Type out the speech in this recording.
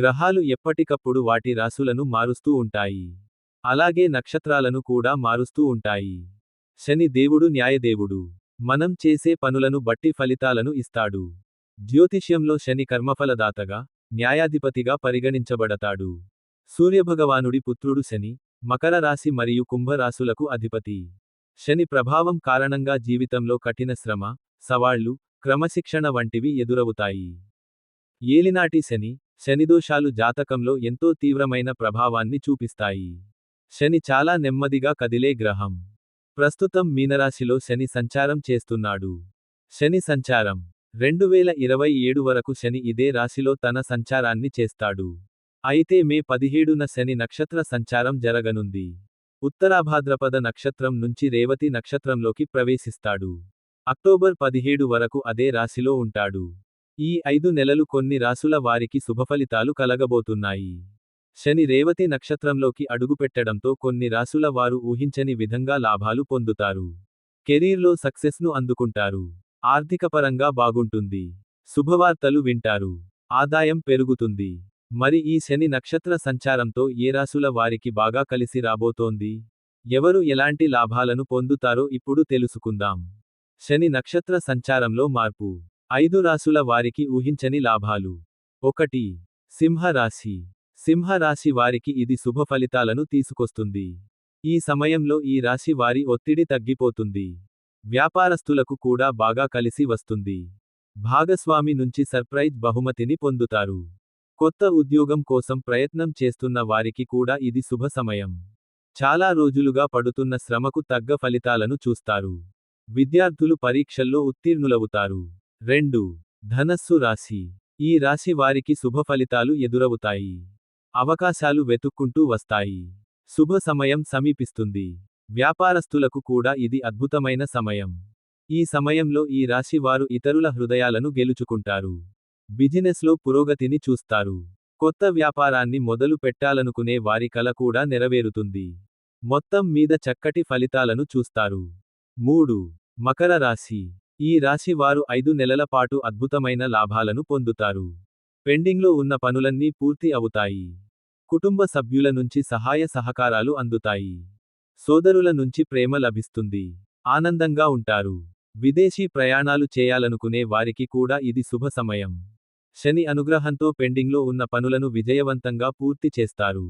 గ్రహాలు ఎప్పటికప్పుడు వాటి రాసులను మారుస్తూ ఉంటాయి. అలాగే నక్షత్రాలను కూడా మారుస్తూ ఉంటాయి. శని దేవుడు న్యాయదేవుడు. మనం చేసే పనులను బట్టి ఫలితాలను ఇస్తాడు. జ్యోతిష్యంలో శని కర్మఫలదాతగా న్యాయాధిపతిగా పరిగణించబడతాడు. సూర్యభగవానుడి పుత్రుడు శని మకర రాశి మరియు కుంభరాశులకు అధిపతి. శని ప్రభావం కారణంగా జీవితంలో కఠిన శ్రమ సవాళ్ళు క్రమశిక్షణ వంటివి ఎదురవుతాయి. ఏలినాటి శని శనిదోషాలు జాతకంలో ఎంతో తీవ్రమైన ప్రభావాన్ని చూపిస్తాయి. శని చాలా నెమ్మదిగా కదిలే గ్రహం. ప్రస్తుతం మీనరాశిలో శని సంచారం చేస్తున్నాడు. శని సంచారం. రెండు వేల ఇరవై ఏడు వరకు శని ఇదే రాశిలో తన సంచారాన్ని చేస్తాడు. అయితే మే పదిహేడున శని నక్షత్ర సంచారం జరగనుంది. ఉత్తరాభాద్రపద నక్షత్రం నుంచి రేవతి నక్షత్రంలోకి ప్రవేశిస్తాడు. అక్టోబర్ పదిహేడు వరకు అదే రాశిలో ఉంటాడు. ఈ ఐదు నెలలు కొన్ని రాసుల వారికి శుభఫలితాలు కలగబోతున్నాయి. శని రేవతి నక్షత్రంలోకి అడుగుపెట్టడంతో కొన్ని రాసుల వారు ఊహించని విధంగా లాభాలు పొందుతారు. కెరీర్లో సక్సెస్ను అందుకుంటారు. ఆర్థికపరంగా బాగుంటుంది. శుభవార్తలు వింటారు. ఆదాయం పెరుగుతుంది. మరి ఈ శని నక్షత్ర సంచారంతో ఏ రాసుల వారికి బాగా కలిసి రాబోతోంది? ఎవరు ఎలాంటి లాభాలను పొందుతారో ఇప్పుడు తెలుసుకుందాం. శని నక్షత్ర సంచారంలో మార్పు. ఐదు రాసుల వారికి ఊహించని లాభాలు. ఒకటి సింహరాశి. సింహరాశి వారికి ఇది శుభ ఫలితాలను తీసుకొస్తుంది. ఈ సమయంలో ఈ రాశి వారి ఒత్తిడి తగ్గిపోతుంది. వ్యాపారస్తులకు కూడా బాగా కలిసి వస్తుంది. భాగస్వామి నుంచి సర్ప్రైజ్ బహుమతిని పొందుతారు. కొత్త ఉద్యోగం కోసం ప్రయత్నం చేస్తున్న వారికి కూడా ఇది శుభ సమయం. చాలా రోజులుగా పడుతున్న శ్రమకు తగ్గ ఫలితాలను చూస్తారు. విద్యార్థులు పరీక్షల్లో ఉత్తీర్ణులవుతారు. రెండు. ధనస్సు రాశి. ఈ రాశి వారికి శుభ ఫలితాలు ఎదురవుతాయి. అవకాశాలు వెతుక్కుంటూ వస్తాయి. శుభ సమయం సమీపిస్తుంది. వ్యాపారస్తులకు కూడా ఇది అద్భుతమైన సమయం. ఈ సమయంలో ఈ రాశి వారు ఇతరుల హృదయాలను గెలుచుకుంటారు. బిజినెస్లో పురోగతిని చూస్తారు. కొత్త వ్యాపారాన్ని మొదలు పెట్టాలనుకునే వారి కల కూడా నెరవేరుతుంది. మొత్తం మీద చక్కటి ఫలితాలను చూస్తారు. మూడు. మకర రాశి. ఈ రాశి వారు ఐదు నెలల పాటు అద్భుతమైన లాభాలను పొందుతారు. పెండింగ్లో ఉన్న పనులన్నీ పూర్తి అవుతాయి. కుటుంబ సభ్యుల నుంచి సహాయ సహకారాలు అందుతాయి. సోదరుల నుంచి ప్రేమ లభిస్తుంది. ఆనందంగా ఉంటారు. విదేశీ ప్రయాణాలు చేయాలనుకునే వారికి కూడా ఇది శుభ సమయం. శని అనుగ్రహంతో పెండింగ్లో ఉన్న పనులను విజయవంతంగా పూర్తి చేస్తారు.